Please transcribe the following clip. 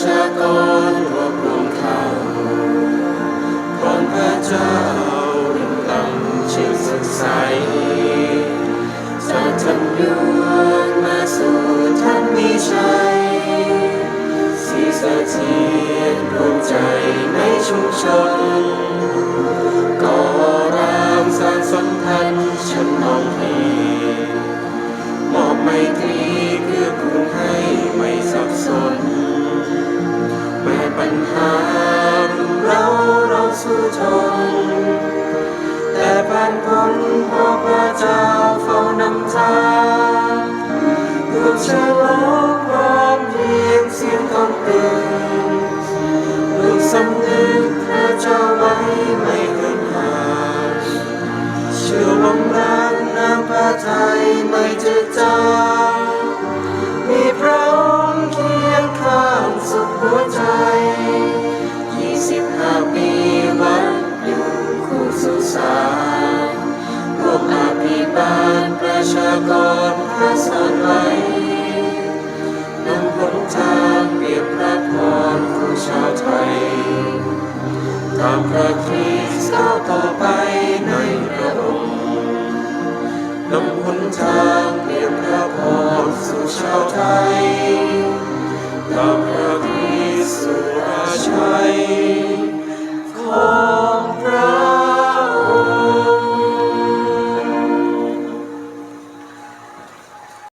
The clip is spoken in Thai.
ชากรรวบรวมเขาพรพระเจ้าดึงลำชื่นสดใสจากทำยวงมาสู่ท่านมีชัยสีสะเทียนรวมใจในชุมชนก่อรางสร้างสัมพันธ์ฉันมองเห็น ญหารุมเราเราสู้ทนแต่ผ่านพ้นเพราะพระเจ้าเฝ้านำทางลูกฉลองพร้อมเพียงเสียงต้องตื่นลูกสำนึกพระเจ้าไว้ไม่เกินหาเชื่อลงรักน้ำพระทัยไม่จืดจางมีพระ ห้าปีวันอยู่คู่สุสานร่วมอาภิบาลประชากรพระสานไว้นำหนทางเปรียบพระพรของชาวไทย ตามพระคริสต์ก้าวต่อไปในพระองค์นำหนทางเปรียบพระพรสู่ชาวไทย